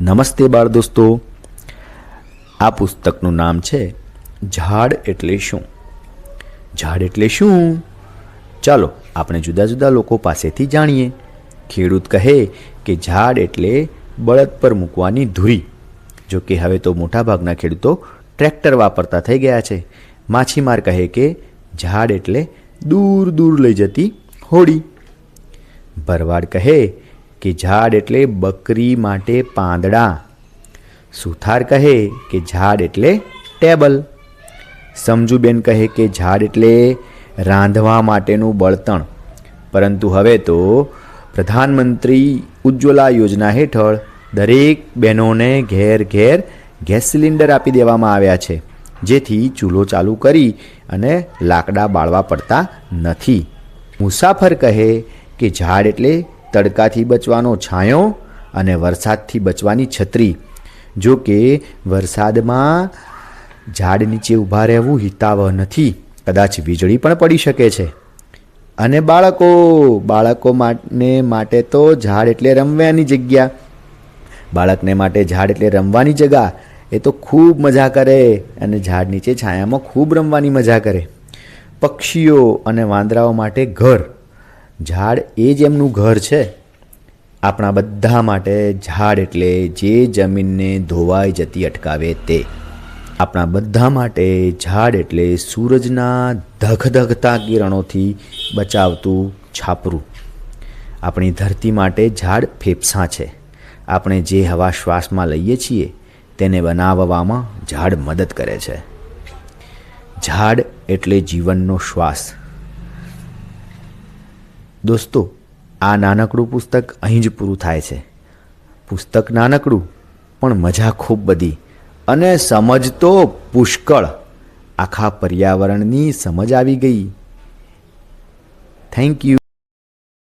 નમસ્તે બાળ દોસ્તો. આ પુસ્તકનું નામ છે, ઝાડ એટલે શું? ઝાડ એટલે શું? ચાલો, આપણે જુદા જુદા લોકો પાસેથી જાણીએ. ખેડૂત કહે કે ઝાડ એટલે બળદ પર મૂકવાની ધૂરી. જો કે હવે તો મોટાભાગના ખેડૂતો ટ્રેક્ટર વાપરતા થઈ ગયા છે. માછીમાર કહે કે ઝાડ એટલે દૂર દૂર લઈ જતી હોડી. ભરવાડ કહે કે ઝાડ એટલે બકરી માટે પાંદડા. સુથાર કહે કે ઝાડ એટલે ટેબલ. સમજુબેન કહે કે ઝાડ એટલે રાંધવા માટેનું બળતણ. પરંતુ હવે તો પ્રધાનમંત્રી ઉજ્જવલા યોજના હેઠળ દરેક બહેનોને ઘેર ઘેર ગેસ સિલિન્ડર આપી દેવામાં આવ્યા છે. જેથી ચૂલો ચાલુ કરી અને લાકડા બાળવા પડતા નથી. મુસાફર કહે કે ઝાડ એટલે તડકાથી બચવાનો છાંયો અને વરસાદથી બચવાની છત્રી. જો કે વરસાદમાં ઝાડ નીચે ઊભા રહેવું હિતાવહ નથી. કદાચ વીજળી પણ પડી શકે છે. અને બાળકો બાળકો માટે માટે તો ઝાડ એટલે રમવાની જગ્યા. બાળકને માટે ઝાડ એટલે રમવાની જગા. એ તો ખૂબ મજા કરે અને ઝાડ નીચે છાયામાં ખૂબ રમવાની મજા કરે. પક્ષીઓ અને વાંદરાઓ માટે ઘર. ઝાડ એ જ એમનું ઘર છે. આપણા બધા માટે ઝાડ એટલે જે જમીનને ધોવાઈ જતી અટકાવે તે. આપણા બધા માટે ઝાડ એટલે સૂરજના ધગધગતા કિરણોથી બચાવતું છાપરું. આપણી ધરતી માટે ઝાડ ફેફસાં છે. આપણે જે હવા શ્વાસમાં લઈએ છીએ, તેને બનાવવામાં ઝાડ મદદ કરે છે. ઝાડ એટલે જીવનનો શ્વાસ. દોસ્તો, આ નાનકડું પુસ્તક અહીં જ પૂરું થાય છે. પુસ્તક નાનકડું, પણ મજા ખૂબ બધી અને સમજ તો પુષ્કળ. આખા પર્યાવરણની સમજ આવી ગઈ. Thank you